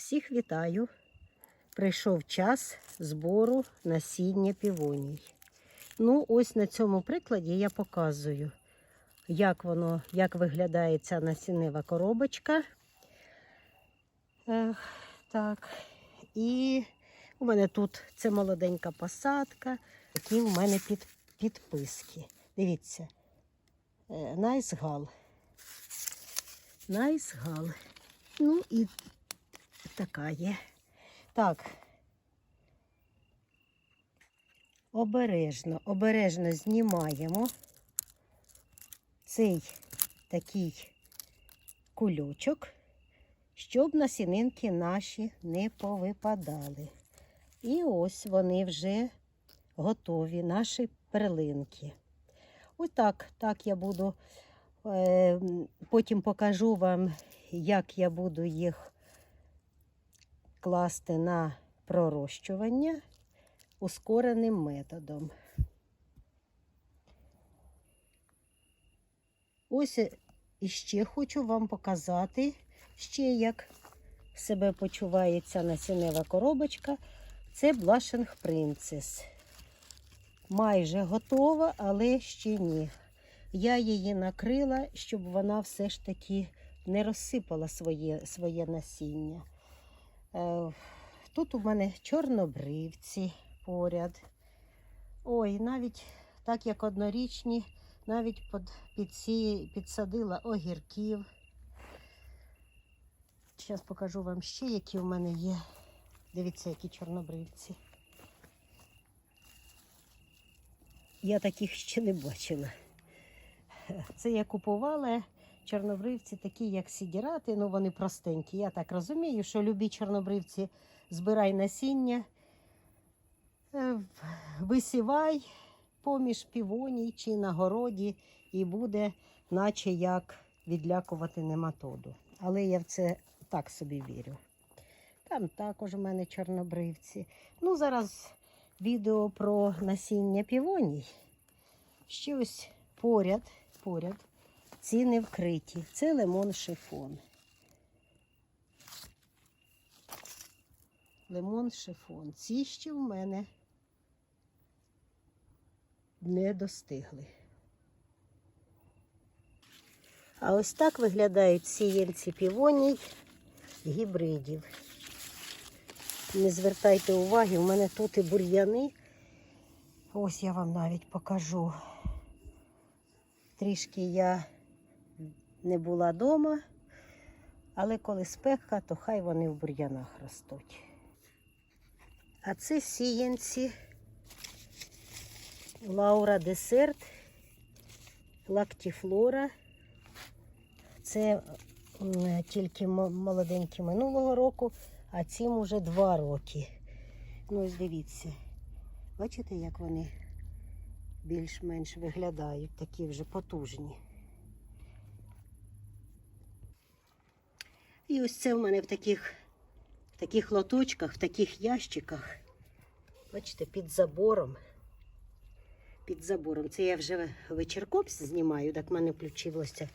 Всіх вітаю. Прийшов час збору насіння півоній. Ну, ось на цьому прикладі я показую, як воно, як виглядає ця насіннева коробочка. Ех, так. І у мене тут це молоденька посадка. Такі у мене під, підписки. Дивіться. Е, Найсгал. Найсгал. Ну і така. Так. Обережно, обережно знімаємо цей такий кульочок, щоб насінинки наші не повипадали. І ось вони вже готові, наші перлинки. Ось так, так я буду. Е, потім покажу вам, як я буду їх класти на пророщування ускореним методом. Ось іще хочу вам показати, ще як себе почуває ця насінева коробочка. Це Blushing Princess. Майже готова, але ще ні. Я її накрила, щоб вона все ж таки не розсипала своє, своє насіння. Е, Тут у мене чорнобривці поряд. Ой, навіть так як однорічні, навіть під, підсі, підсадила огірків. Зараз покажу вам ще, які в мене є. Дивіться, які чорнобривці. Я таких ще не бачила. Це я купувала чорнобривці такі, як сідірати, ну вони простенькі. Я так розумію, що любі чорнобривці збирай насіння, е, висівай поміж півоній чи на городі, і буде, наче як відлякувати нематоду. Але я в це так собі вірю. Там також у мене чорнобривці. Ну, зараз відео про насіння півоній. Ще ось поряд, поряд ці не вкриті. Це лимон шифон. Лимон шифон. Ці ще в мене не достигли. А ось так виглядають сіянці півоній гібридів. Не звертайте уваги, у мене тут і бур'яни. Ось я вам навіть покажу. Трішки я не була вдома, але коли спека, то хай вони в бур'янах ростуть. А це сіянці Лаура Десерт, Лактіфлора. Це тільки молоденькі минулого року, а цим уже два роки. Ну, ось дивіться. Бачите, як вони більш-менш виглядають, такі вже потужні. І ось це в мене в таких, в таких лоточках, в таких ящиках. Бачите, під забором. Під забором. Це я вже вечірком знімаю, так в мене включилося.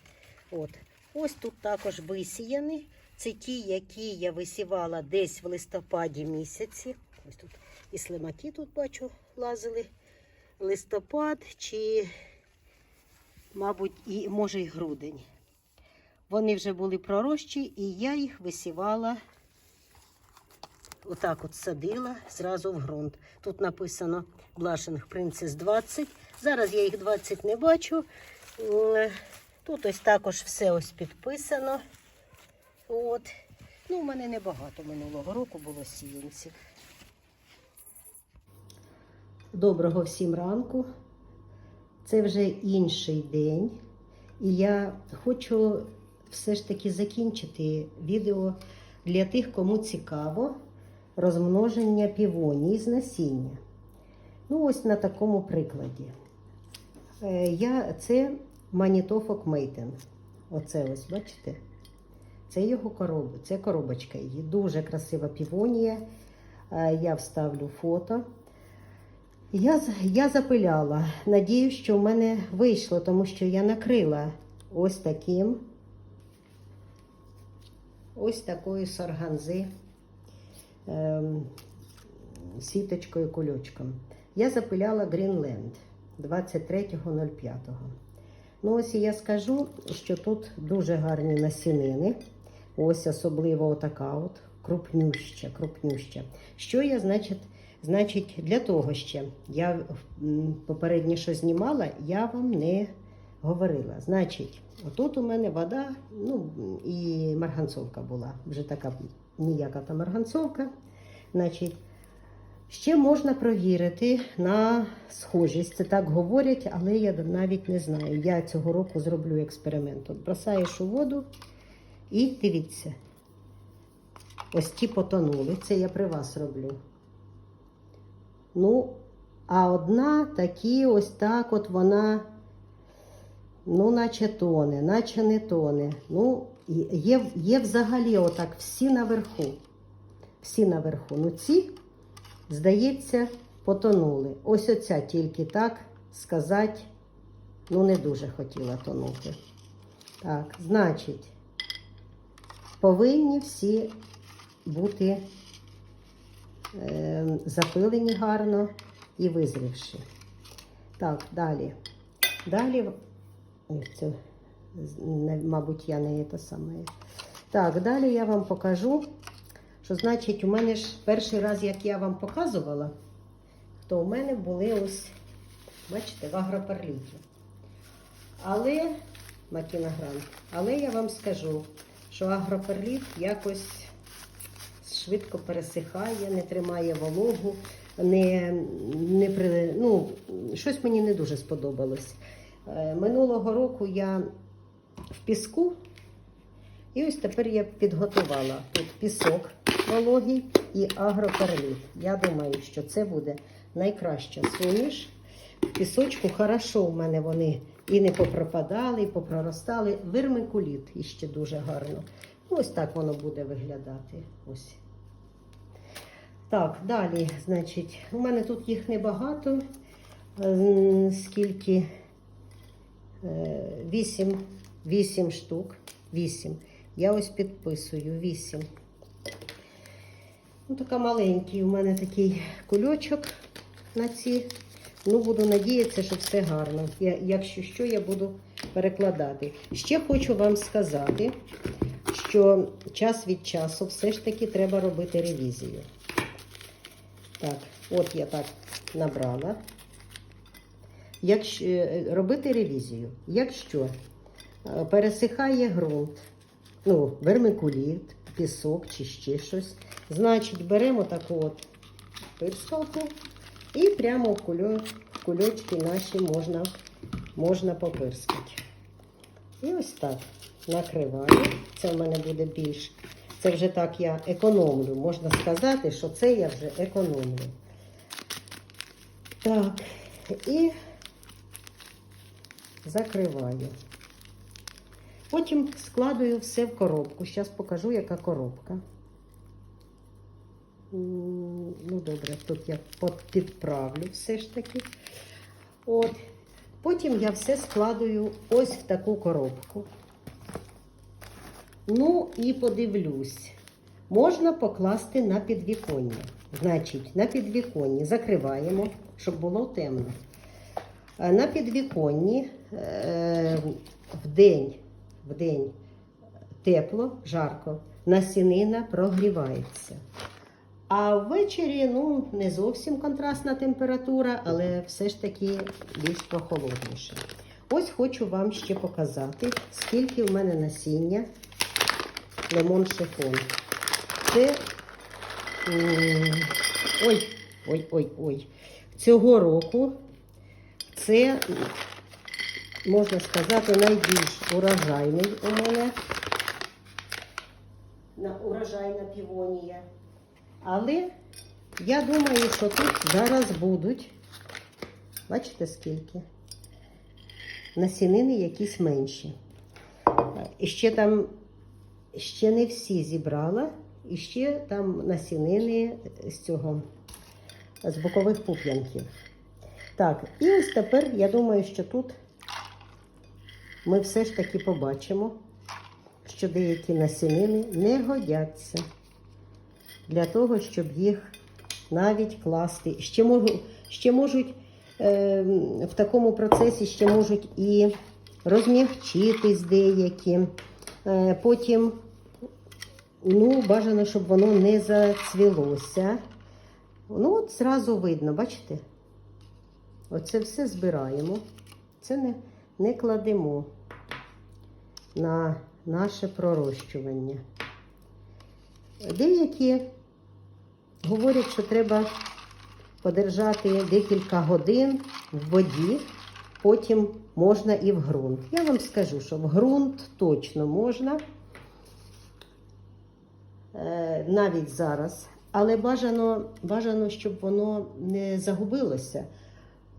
От. Ось тут також висіяні. Це ті, які я висівала десь в листопаді місяці. Ось тут і слимаки тут бачу лазили. Листопад чи, мабуть, і може і грудень. Вони вже були пророщі, і я їх висівала, отак от садила зразу в ґрунт. Тут написано Blushing Princess 20. Зараз я їх 20 не бачу. Тут ось також все ось підписано. От. Ну, у мене небагато минулого року було сіянців. Доброго всім ранку. Це вже інший день. І я хочу все ж таки закінчити відео для тих, кому цікаво розмноження півоній з насіння. Ну, ось на такому прикладі. Е, Я, це Манітофок Мейтен. Оце ось, бачите? Це його короб... це коробочка її. Дуже красива півонія. Е, Я вставлю фото. Я, я запиляла. Надію, що в мене вийшло, тому що я накрила ось таким, ось такої сорганзи ем, сіточкою кульочком. Я запиляла Greenland 23.05. Ну, ось і я скажу, що тут дуже гарні насінини. Ось особливо отака от крупнюща, крупнюща. Що я, значить, значить, для того ще я попереднє, що знімала, я вам не говорила. Значить, отут у мене вода, ну і марганцовка була. Вже така ніяка та марганцовка. Значить, ще можна провірити на схожість. Це так говорять, але я навіть не знаю. Я цього року зроблю експеримент. От бросаєш у воду і дивіться. Ось ті потонули. Це я при вас роблю. Ну, а одна такі ось так от вона, ну, наче тоне, наче не тоне. Ну, є, є взагалі отак всі наверху. Всі наверху. Ну, ці, здається, потонули. Ось оця тільки так сказати, ну, не дуже хотіла тонути. Так, значить, повинні всі бути е, запилені гарно і визрівши. Так, далі. Далі, це, мабуть, я не те саме. Так, далі я вам покажу, що значить, у мене ж перший раз, як я вам показувала, то у мене були ось, бачите, в агроперліті. Але, Макіна Грант, але я вам скажу, що агроперліт якось швидко пересихає, не тримає вологу, не, не при, ну, щось мені не дуже сподобалось. Е, Минулого року я в піску, і ось тепер я підготувала тут пісок вологий і агроперліт. Я думаю, що це буде найкраща суміш. В пісочку хорошо у мене вони і не попропадали, і попроростали. Вермикуліт іще дуже гарно. Ну, ось так воно буде виглядати. Ось. Так, далі, значить, у мене тут їх небагато. Скільки? Е, Вісім, вісім штук. Вісім. Я ось підписую вісім. Ну, така маленький у мене такий кульочок на ці. Ну, буду надіятися, що все гарно. Я, якщо що, я буду перекладати. Ще хочу вам сказати, що час від часу все ж таки треба робити ревізію. Так, от я так набрала. Якщо е, робити ревізію, якщо е, пересихає ґрунт, ну, вермикуліт, пісок чи ще щось, значить беремо таку от пирскалку і прямо в кульо, кульочки наші можна, можна попирскати. І ось так накриваю. Це в мене буде більш. Це вже так я економлю. Можна сказати, що це я вже економлю. Так, і закриваю. Потім складую все в коробку. Зараз покажу, яка коробка. Ну, добре, тут я підправлю все ж таки. От. Потім я все складую ось в таку коробку. Ну і подивлюсь. Можна покласти на підвіконня. Значить, на підвіконні закриваємо, щоб було темно. А На підвіконні е, вдень, вдень тепло, жарко, насінина прогрівається. А ввечері ну, не зовсім контрастна температура, але все ж таки більш прохолодніше. Ось хочу вам ще показати, скільки в мене насіння лимон шифон. Це ой-ой-ой-ой. Цього року це, можна сказати, найбільш урожайний у мене на урожайна півонія. Але я думаю, що тут зараз будуть, бачите скільки? Насінини якісь менші. І ще там ще не всі зібрала, і ще там насінини з цього, з бокових пуп'янків. Так, і ось тепер я думаю, що тут ми все ж таки побачимо, що деякі насінини не годяться. для того, щоб їх навіть класти. Ще, можу, ще можуть е, в такому процесі ще можуть і розмягчитись деякі. Е, потім ну, бажано, щоб воно не зацвілося. Ну, от зразу видно, бачите? Оце все збираємо. Це не, не кладемо на наше пророщування. Деякі говорять, що треба подержати декілька годин в воді, потім можна і в ґрунт. Я вам скажу, що в ґрунт точно можна, е, навіть зараз, але бажано, бажано, щоб воно не загубилося.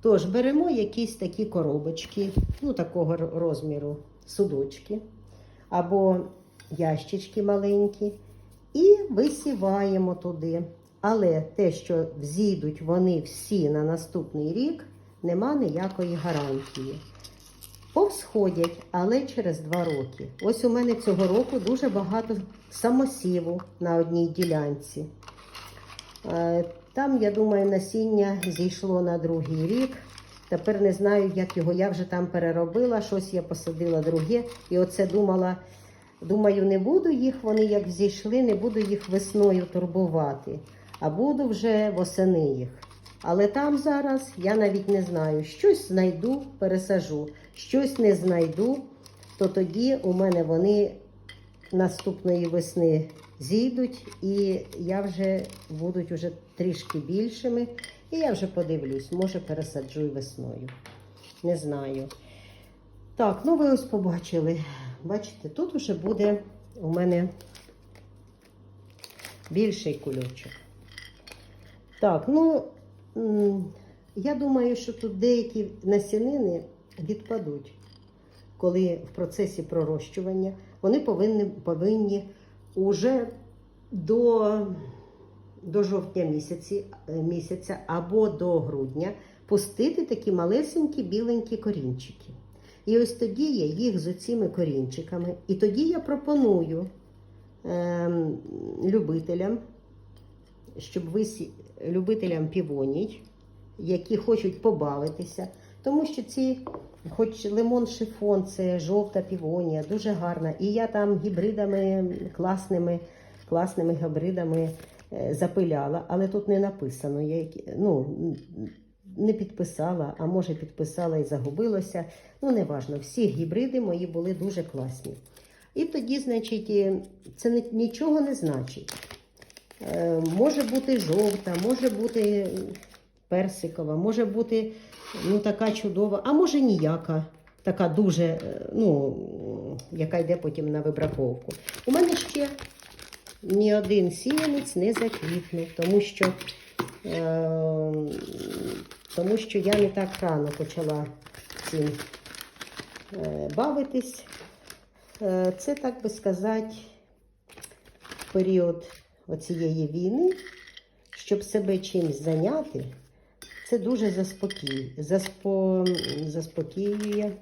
Тож беремо якісь такі коробочки, ну такого розміру, судочки або ящички маленькі, і висіваємо туди. Але те, що взійдуть вони всі на наступний рік, нема ніякої гарантії. Повсходять, але через два роки. Ось у мене цього року дуже багато самосіву на одній ділянці. Е, Там, я думаю, насіння зійшло на другий рік. Тепер не знаю, як його. Я вже там переробила, щось я посадила друге. І оце думала, думаю, не буду їх, вони як зійшли, не буду їх весною турбувати, а буду вже восени їх. Але там зараз я навіть не знаю, щось знайду, пересажу, щось не знайду, то тоді у мене вони наступної весни зійдуть, і я вже будуть уже трішки більшими. І я вже подивлюсь, може пересаджу і весною. Не знаю. Так, ну ви ось побачили. Бачите, тут вже буде у мене більший кульочок. Так, ну я думаю, що тут деякі насінини відпадуть, коли в процесі пророщування вони повинні, повинні уже до, до жовтня місяці, е, місяця або до грудня пустити такі малесенькі біленькі корінчики. І ось тоді я їх з оціми корінчиками. І тоді я пропоную ем, любителям, щоб ви любителям півоній, які хочуть побавитися, тому що ці, хоч лимон шифон, це жовта півонія, дуже гарна. І я там гібридами класними, класними гібридами е, запиляла, але тут не написано. Я, ну, не підписала, а може підписала і загубилося. Ну, неважно, всі гібриди мої були дуже класні. І тоді, значить, е, це нічого не значить. Е, Може бути жовта, може бути персикова, може бути ну, така чудова, а може ніяка, така дуже, е, ну, яка йде потім на вибраковку. У мене ще ні один сіянець не заквітнув, тому що, е, тому що я не так рано почала цим е, бавитись. Е, Це, так би сказати, період оцієї війни, щоб себе чимось зайняти, це дуже заспокій, заспо, заспокоює.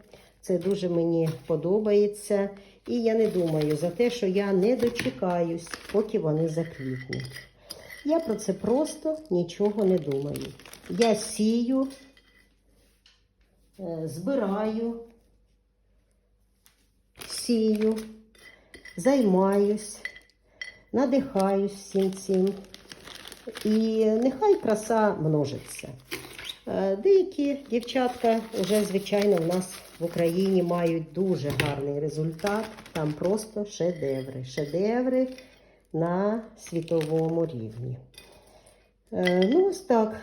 Це дуже мені подобається. І я не думаю за те, що я не дочекаюсь, поки вони заквітнуть. Я про це просто нічого не думаю. Я сію, е, збираю, сію, займаюсь, надихаюсь всім цим. І нехай краса множиться. Е, Деякі дівчатка вже, звичайно, в нас в Україні мають дуже гарний результат. Там просто шедеври. Шедеври на світовому рівні. Е, Ну, ось так.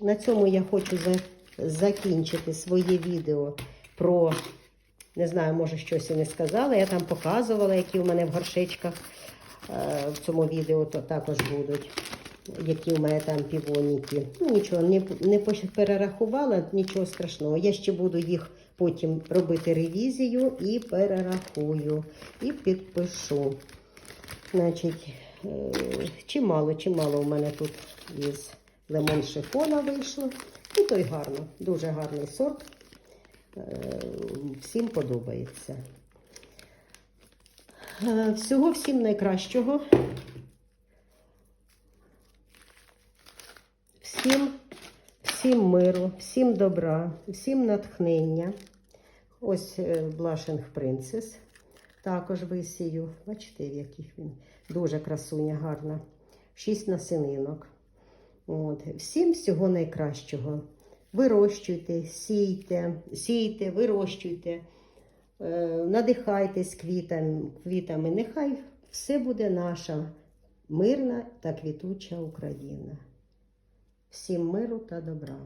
На цьому я хочу за- закінчити своє відео про, не знаю, може щось і не сказала. Я там показувала, які у мене в горшечках е, в цьому відео то також будуть. Які у мене там півоніки. Ну, нічого, не, не перерахувала, нічого страшного. Я ще буду їх потім робити ревізію і перерахую, і підпишу. Значить, е, чимало, чимало у мене тут із лимон шифона вийшло. І той гарно, дуже гарний сорт. Е, Всім подобається. Е, Всього всім найкращого. Всім, всім миру, всім добра, всім натхнення. Ось е, Блашинг Принцес. Також висію. Бачите, в яких він. Дуже красуня, гарна. Шість насининок. От. Всім всього найкращого. Вирощуйте, сійте, сійте, вирощуйте, е, надихайтесь квітами, квітами. Нехай все буде наша мирна та квітуча Україна. Всім миру та добра.